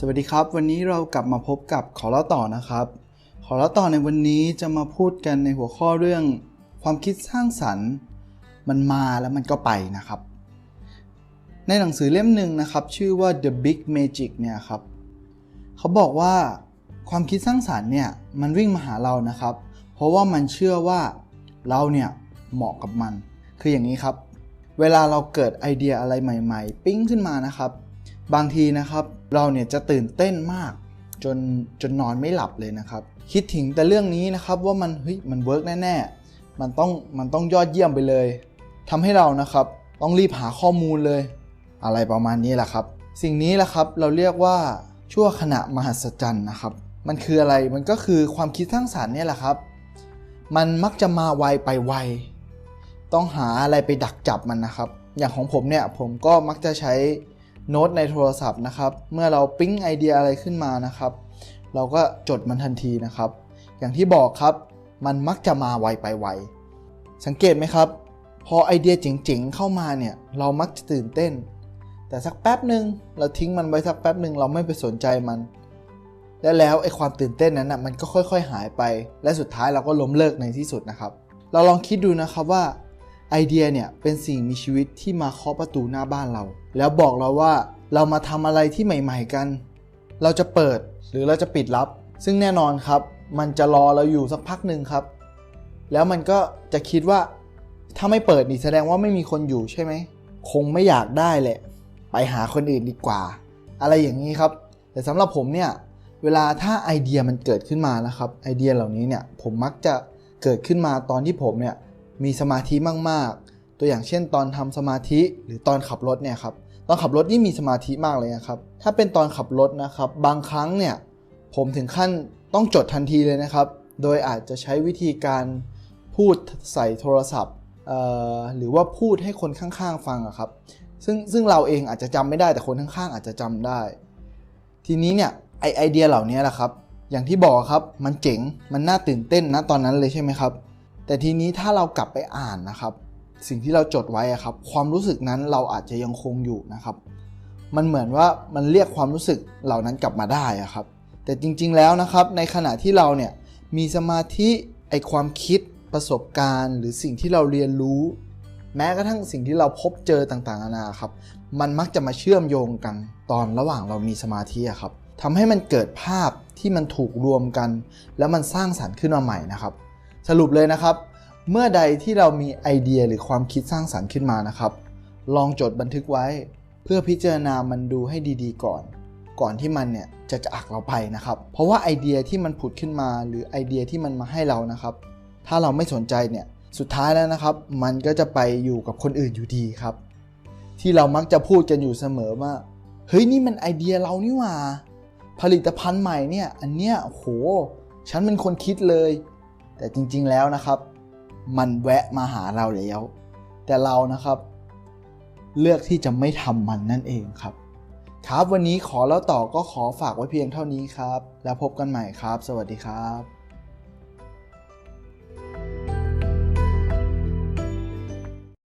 สวัสดีครับ วันนี้เรากลับมาพบกับขอเล่าต่อนะครับ ขอเล่าต่อในวันนี้จะมาพูดกันในหัวข้อเรื่อง ความคิดสร้างสรรค์ มันมาแล้วมันก็ไปนะครับ ในหนังสือเล่มหนึ่งนะครับ ชื่อว่า The Big Magic เนี่ยครับเขาบอกว่าความคิดสร้างสรรค์เนี่ยมันวิ่งมาหาเรานะครับ เพราะว่ามันเชื่อว่าเราเนี่ยเหมาะกับมัน คืออย่างนี้ครับ เวลาเราเกิดไอเดียอะไรใหม่ ๆ ปิ้งขึ้นมานะครับ บางทีนะครับ เราเนี่ยจะตื่นเต้นมากจนจนนอนไม่หลับเลยนะครับ คิดถึงแต่เรื่องนี้นะครับว่ามันเฮ้ยมันเวิร์กแน่ๆ มันต้องมันต้องยอดเยี่ยมไปเลยทำให้เรานะครับต้องรีบหาข้อมูลเลย อะไรประมาณนี้แหละครับ สิ่งนี้แหละครับเราเรียกว่าชั่วขณะมหัศจรรย์นะครับ มันคืออะไรมันก็คือความคิดสร้างสรรค์เนี่ยแหละครับ มันมักจะมาไวไปไวต้องหาอะไรไปดักจับมันนะครับ อย่างของผมเนี่ยผมก็มักจะใช้ โน้ตในโทรศัพท์นะครับ เมื่อเราปิ๊งไอเดียอะไรขึ้นมานะครับ เราก็จดมันทันทีนะครับ อย่างที่บอกครับ มันมักจะมาไวไปไว สังเกตไหมครับ พอไอเดียเจ๋งๆเข้ามาเนี่ย เรามักจะตื่นเต้น แต่สักแป๊บหนึ่งเราทิ้งมันไว้สักแป๊บหนึ่งเราไม่ไปสนใจมัน และแล้วไอความตื่นเต้นนั้นนะมันก็ค่อย ๆ หายไป และสุดท้ายเราก็ล้มเลิกในที่สุดนะครับ เราลองคิดดูนะครับว่า ไอเดียเนี่ยเป็นสิ่งมีชีวิตที่มาเคาะประตูหน้าบ้านเรา แล้วบอกเราว่าเรามาทำอะไรที่ใหม่ ๆกัน เราจะเปิดหรือเราจะปิดรับ ซึ่งแน่นอนครับ มันจะรอเราอยู่สักพักหนึ่งครับ แล้วมันก็จะคิดว่า ถ้าไม่เปิดนี่แสดงว่าไม่มีคนอยู่ใช่ไหม คงไม่อยากได้แหละ ไปหาคนอื่นดีกว่า อะไรอย่างนี้ครับ แต่สำหรับผมเนี่ยเวลาถ้าไอเดียมันเกิดขึ้นมานะครับไอเดียเหล่านี้เนี่ยผมมักจะเกิดขึ้นมาตอนที่ผมเนี่ย มีสมาธิมากๆ ตัวอย่างเช่น ตอนทำสมาธิหรือตอนขับรถเนี่ยครับตอนขับรถนี่มีสมาธิมากเลยนะครับ ถ้าเป็นตอนขับรถนะครับ บางครั้งเนี่ยผมถึงขั้นต้องจดทันทีเลยนะครับ โดยอาจจะใช้วิธีการพูดใส่โทรศัพท์หรือว่าพูดให้คนข้างๆ ฟังอะครับ ซึ่งซึ่งเราเองอาจจะจำไม่ได้แต่คนข้างๆ อาจจะจำได้ ทีนี้เนี่ยไอไอเดียเหล่านี้แหละครับ อย่างที่บอกครับมันเจ๋งมันน่าตื่นเต้นนะตอนนั้นเลยใช่ไหมครับ แต่ทีนี้ถ้าเรากลับไปอ่านนะครับ สิ่งที่เราจดไว้ครับ ความรู้สึกนั้นเราอาจจะยังคงอยู่นะครับ มันเหมือนว่ามันเรียกความรู้สึกเหล่านั้นกลับมาได้อะครับ แต่จริงๆแล้วนะครับ ในขณะที่เราเนี่ยมีสมาธิไอความคิดประสบการณ์ หรือสิ่งที่เราเรียนรู้ แม้กระทั่งสิ่งที่เราพบเจอต่างๆนานาครับ มันมักจะมาเชื่อมโยงกันตอนระหว่างเรามีสมาธิครับทำให้มันเกิดภาพที่มันถูกรวมกัน แล้วมันสร้างสรรค์ขึ้นมาใหม่นะครับ สรุปเลยนะครับ เมื่อใดที่เรามีไอเดียหรือความคิดสร้างสรรค์ขึ้นมานะครับ ลองจดบันทึกไว้ เพื่อพิจารณามันดูให้ดีๆ ก่อน ก่อนที่มันเนี่ยจะจากเราไปนะครับ เพราะว่าไอเดียที่มันผุดขึ้นมา หรือไอเดียที่มันมาให้เรานะครับ ถ้าเราไม่สนใจเนี่ยสุดท้ายแล้วนะครับ มันก็จะไปอยู่กับคนอื่นอยู่ดีครับ ที่เรามักจะพูดกันอยู่เสมอว่าเฮ้ยนี่มันไอเดียเรานี่หว่า ผลิตภัณฑ์ใหม่เนี่ย อันเนี้ยโห ฉันเป็นคนคิดเลย แต่จริงๆแล้วนะครับ มันแวะมาหาเราแล้ว แต่เรานะครับ เลือกที่จะไม่ทำมันนั่นเองครับ ครับวันนี้ขอแล้วต่อก็ขอฝากไว้เพียงเท่านี้ครับ แล้วพบกันใหม่ครับ สวัสดีครับ